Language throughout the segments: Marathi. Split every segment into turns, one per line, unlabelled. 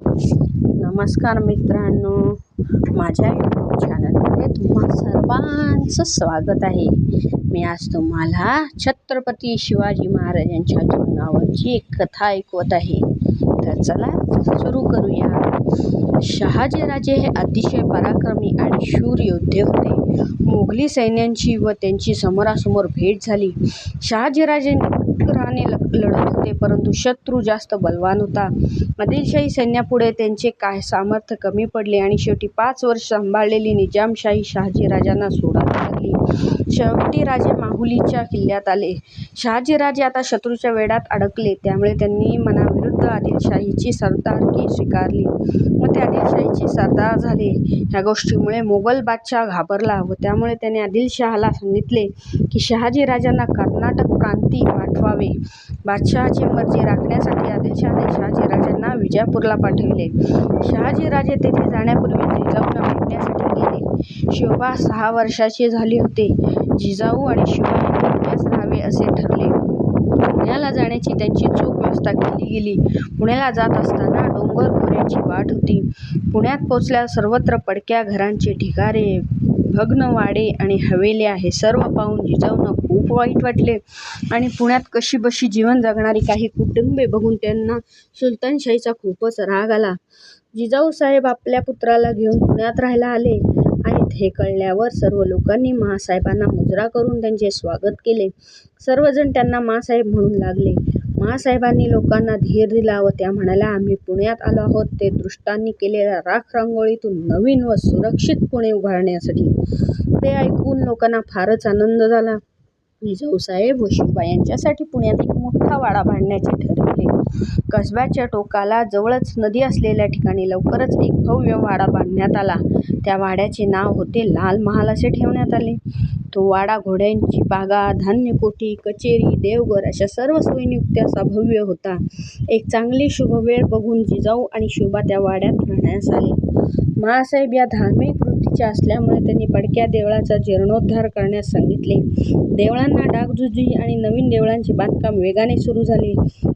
नमस्कार मित्रांनो माझ्या यूट्यूब चॅनलमध्ये तुम्हा सर्वांचं स्वागत आहे. मी आज तुम्हाला छत्रपती शिवाजी महाराजांच्या जीवनावरची एक कथा ऐकवत आहे. तर चला सुरू करूया. शहाजीराजे हे अतिशय पराक्रमी आणि शूर योद्धे होते. मोगली सैन्यांची व त्यांची समोरासमोर भेट झाली. शहाजीराजे निकराने लढत होते परंतु शत्रू जास्त बलवान होता. आदिलशाही सैन्यापुढे त्यांचे काय सामर्थ्य कमी पडले आणि शेवटी पाच वर्ष सांभाळलेली निजामशाही शहाजीराजांना सोडावी लागली शेवटी राजे माहुलीच्या किल्ल्यात आले. शहाजीराजे आता शत्रूच्या वेढात अडकले त्यामुळे त्यांनी मनाविरुद्ध आदिलशाहीची सरदारकी स्वीकारली. व ते आदिलशाहीचे सरदार झाले. ह्या गोष्टीमुळे मोगल बादशाह घाबरला व त्यामुळे त्याने आदिलशहाला सांगितले की शहाजीराजांना कर्नाटक प्रांती पाठवावे. बादशहाची मर्जी राखण्यासाठी आदिलशहाने शहाजीराजांना विजापूरला पाठविले. शहाजीराजे तेथे जाण्यापूर्वी जिजाऊला भेटण्यासाठी गेले. शिवबा सहा वर्षाचे झाले होते. जिजाऊ आणि शिवाजींनी पुण्यास राहावे असे ठरले. पुण्याला जाण्याची त्यांची चूक वाजता केली गेली. पुण्याला जात असताना डोंगर खोऱ्याची वाट होती. पुण्यात पोचल्यावर सर्वत्र पडक्या घरांचे ढिगारे भग्न वाडे आणि हवेल्या हे सर्व पाहून जिजाऊंना खूप वाईट वाटले. आणि पुण्यात कशीबशी जीवन जगणारी काही कुटुंबे बघून त्यांना सुलतानशाहीचा खूपच राग आला. जिजाऊ साहेब आपल्या पुत्राला घेऊन पुण्यात राहायला आले आणि हे कळल्यावर सर्व लोकांनी महासाहेबांना मुजरा करून त्यांचे स्वागत केले. सर्वजण त्यांना माँसाहेब म्हणून लागले. माँसाहेबांनी लोकांना धीर दिला व त्या म्हणाल्या आम्ही पुण्यात आलो आहोत. ते दृष्टांनी केलेल्या राख रांगोळीतून नवीन व सुरक्षित पुणे उभारण्यासाठी. ते ऐकून लोकांना फारच आनंद झाला. जिजाऊसाहेब व शिवबा यांच्यासाठी पुण्यात एक मोठा वाडा बांधण्याचे ठरविले. कसब्याच्या टोकाला जवळच नदी असलेल्या ठिकाणी लवकरच एक भव्य वाडा बांधण्यात आला. त्या वाड्याचे नाव होते लाल महाल असे ठेवण्यात आले. तो वाडा घोड्यांची बागा धान्यकोठी कचेरी देवघर अशा सर्व सोयींयुक्त असा भव्य होता. एक चांगली शुभवेळ बघून जिजाऊ आणि शिवबा त्या वाड्यात राहण्यास आले. माँसाहेब या धार्मिक वृत्तीच्या असल्यामुळे त्यांनी पडक्या देवळाचा जीर्णोद्धार करण्यास सांगितले. देवळांना डागडुजी आणि नवीन देवळांचे बांधकाम वेगाने सुरू झाले.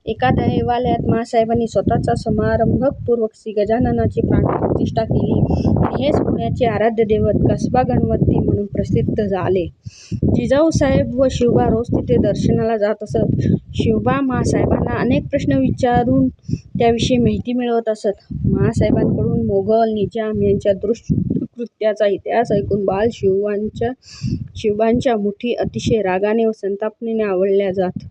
एका देवालयात माँसाहेबांनी स्वतःचा समारंभपूर्वक श्री गजाननाची प्राणप्रतिष्ठा केली. आणि हेच पुण्याचे आराध्य दैवत कसबा गणपती म्हणून प्रसिद्ध झाले. जिजाऊ साहेब व शिवबा रोज तिथे दर्शनाला जात असत. शिवबा माँसाहेबांना अनेक प्रश्न विचारून त्याविषयी माहिती मिळवत असत. माँसाहेबांकडून मोगल निजाम यांच्या कृत्याचा इतिहास ऐकून बाल शिवबांच्या शिवबांच्या मुठी अतिशय रागाने व संतापनेने आवळल्या जात.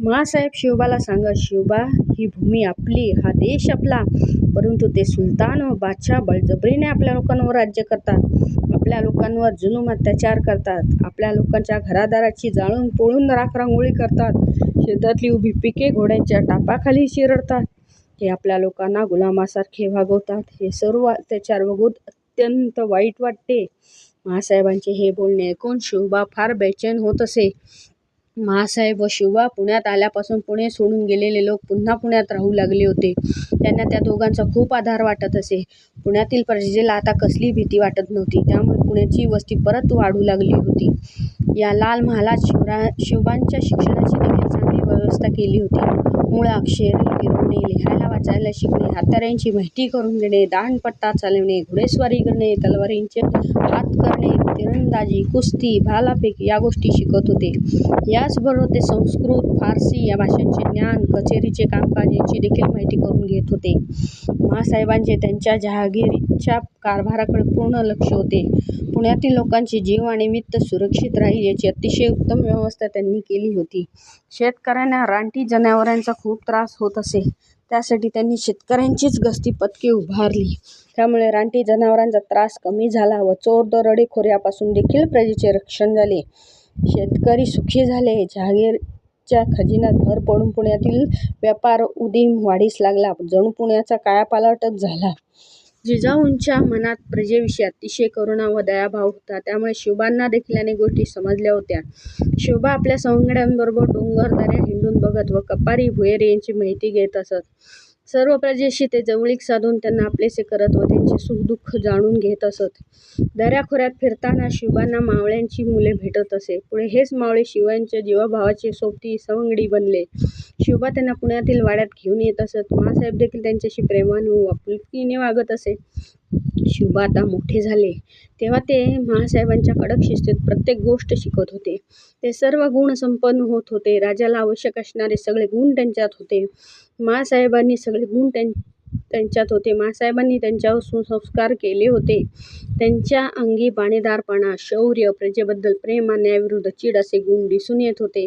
माँसाहेब शिवबाला सांगत शिवबा ही भूमी आपली हा देश आपला. परंतु ते सुलतान व बादशाह बळजबरीने आपल्या लोकांवर राज्य करतात. आपल्या लोकांवर जुलूम अत्याचार करतात. आपल्या लोकांच्या घरादाराची जाळून पोळून राखरांगोळी करतात. शेतातली उभी पिके घोड्यांच्या टापाखाली चिरडतात ते आपल्या लोकांना गुलामासारखे वागवतात. हे सर्व अत्याचार बघून अत्यंत वाईट वाटते. महासाहेबांचे हे बोलणे ऐकून शिवबा फार बेचैन होत असे. महासाहेब व शिवबा पुण्यात आल्यापासून पुणे सोडून गेलेले लोक पुन्हा पुण्यात राहू लागले होते. त्यांना त्या दोघांचा खूप आधार वाटत असे. पुण्यातील प्रजेला आता कसली भीती वाटत नव्हती. त्यामुळे पुण्याची वस्ती परत वाढू लागली होती. या लाल महालात शिवरा शिवबांच्या शिक्षणाची देखील चांगली व्यवस्था केली होती. मूळ अक्षरे गिरवणे लिहायला वाचायला शिकणे हाताऱ्यांची माहिती करून देणे दांडपट्टा चालवणे घोडेस्वारी करणे तलवारींचे हात करणे तिरंदाजी कुस्ती भालाफेक या गोष्टी शिकत होते. याचबरोबर ते संस्कृत फारसी या भाषांचे ज्ञान कचेरीचे कामकाज याची देखील माहिती करून घेत होते. माँसाहेबांचे त्यांच्या जहागीरच्या कारभाराकडे पूर्ण लक्ष होते. पुण्यातील लोकांचे जीव आणि वित्त सुरक्षित राहील याची अतिशय उत्तम व्यवस्था त्यांनी केली होती. शेतकऱ्यांना रानटी जनावरांचा खूप त्रास होत असे. त्यासाठी त्यांनी शेतकऱ्यांचीच गस्ती पथके उभारली. त्यामुळे रानटी जनावरांचा त्रास कमी झाला व चोर दरोडेखोऱ्यापासून देखील प्रजेचे रक्षण झाले. शेतकरी सुखी झाले. जहागीरच्या खजिन्यात भर पडून पुण्यातील व्यापार उदीम वाढीस लागला. जणू पुण्याचा कायापालटच झाला. जिजाऊंच्या मनात प्रजेविषयी अतिशय करुणा व दयाभाव होता. त्यामुळे शिवबांना देखील अनेक गोष्टी समजल्या होत्या. शिवबा आपल्या सवंगड्यांबरोबर डोंगर दऱ्या हिंडून बघत व कपारी भुयारी यांची माहिती घेत असत. सर्व प्रजेशी ते जवळीक साधून त्यांना आपलेसे करत व त्यांचे सुखदुःख जाणून घेत असत. दऱ्याखोऱ्यात फिरताना शिवांना मावळ्यांची मुले भेटत असे. पुढे हेच मावळे शिवांच्या जीवाभावाचे सोबती सवंगडी बनले. शिवबा त्यांना पुण्यातील वाड्यात घेऊन येत असत. माँसाहेब देखील त्यांच्याशी प्रेमाने व आपुलकीने वागत असे. शिवबा आता मोठे झाले. तेव्हा ते महासाहेबांच्या कडक शिस्तीत प्रत्येक गोष्ट शिकत होते. ते सर्व गुण संपन्न होत होते. राजाला आवश्यक असणारे सगळे गुण त्यांच्यात होते. माँसाहेबांनी सगळे गुण त्यां त्यांच्यात होते. माँसाहेबांनी त्यांच्यावर सुसंस्कार केले होते. त्यांच्या अंगी बाणेदारपणा शौर्य प्रजेबद्दल प्रेम अन्यायाविरुद्ध चीड असे गुण दिसून येत होते.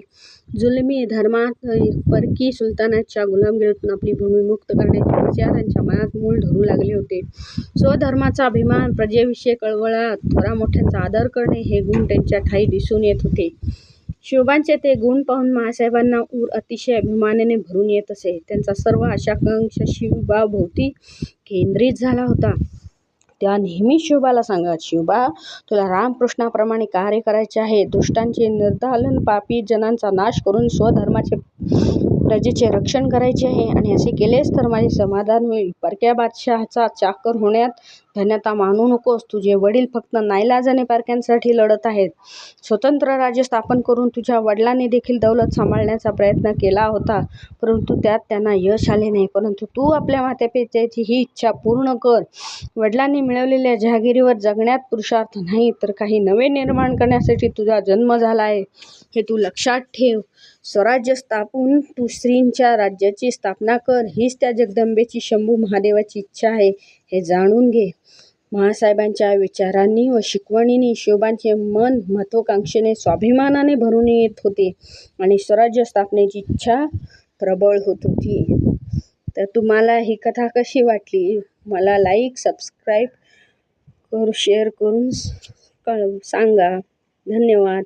जुलमी धर्मात परकी सुलतानाच्या गुलामगिरीतून आपली भूमी मुक्त करण्याचे विचार त्यांच्या मनात मूळ धरू लागले होते. स्वधर्माचा अभिमान प्रजेविषयी कळवळा थोरा मोठ्यांचा आदर करणे हे गुण त्यांच्या ठायी दिसून येत होते. शिवबांचे ते गुण पाहून मासाहेबांना ऊर अतिशय अभिमानाने भरून येत असे. त्यांचा सर्व आशाकांक्षा शिवबाभोवती केंद्रित झाला होता. त्या नेहमी शिवबाला सांगत शिवबा तुला रामकृष्णाप्रमाणे कार्य करायचे आहे. दुष्टांचे निर्धालन पापी जनांचा नाश करून स्वधर्माचे प्रजेचे रक्षण करायचे आहे आणि असे केलेस तर माझे समाधान होईल. परक्या बादशहाचा चाकर होण्यात धन्यता मानू नकोस. तुझे वडील फक्त नाईलाजाने परक्यांसाठी लढत आहेत. स्वतंत्र राज्य स्थापन करून तुझ्या वडिलांनी देखील दौलत सांभाळण्याचा प्रयत्न केला होता. परंतु त्यात त्यांना यश आले नाही. परंतु तू आपल्या मातेपित्याची ही इच्छा पूर्ण कर. वडिलांनी मिळवलेल्या जहागिरीवर जगण्यात पुरुषार्थ नाही तर काही नवे निर्माण करण्यासाठी तुझा जन्म झाला आहे. हे तू लक्षात ठेव. स्वराज्य स्थापून तू स्त्रींच्या राज्याची स्थापना कर हीच त्या जगदंबेची शंभू महादेवाची इच्छा आहे हे जाणून घे. महासाहेबांच्या विचारांनी व शिकवणींनी शिवबांचे मन महत्त्वाकांक्षेने स्वाभिमानाने भरून येत होते आणि स्वराज्य स्थापनेची इच्छा प्रबळ होत होती. तर तुम्हाला ही कथा कशी वाटली? मला लाईक सबस्क्राईब करू शेअर करून कळ सांगा. धन्यवाद.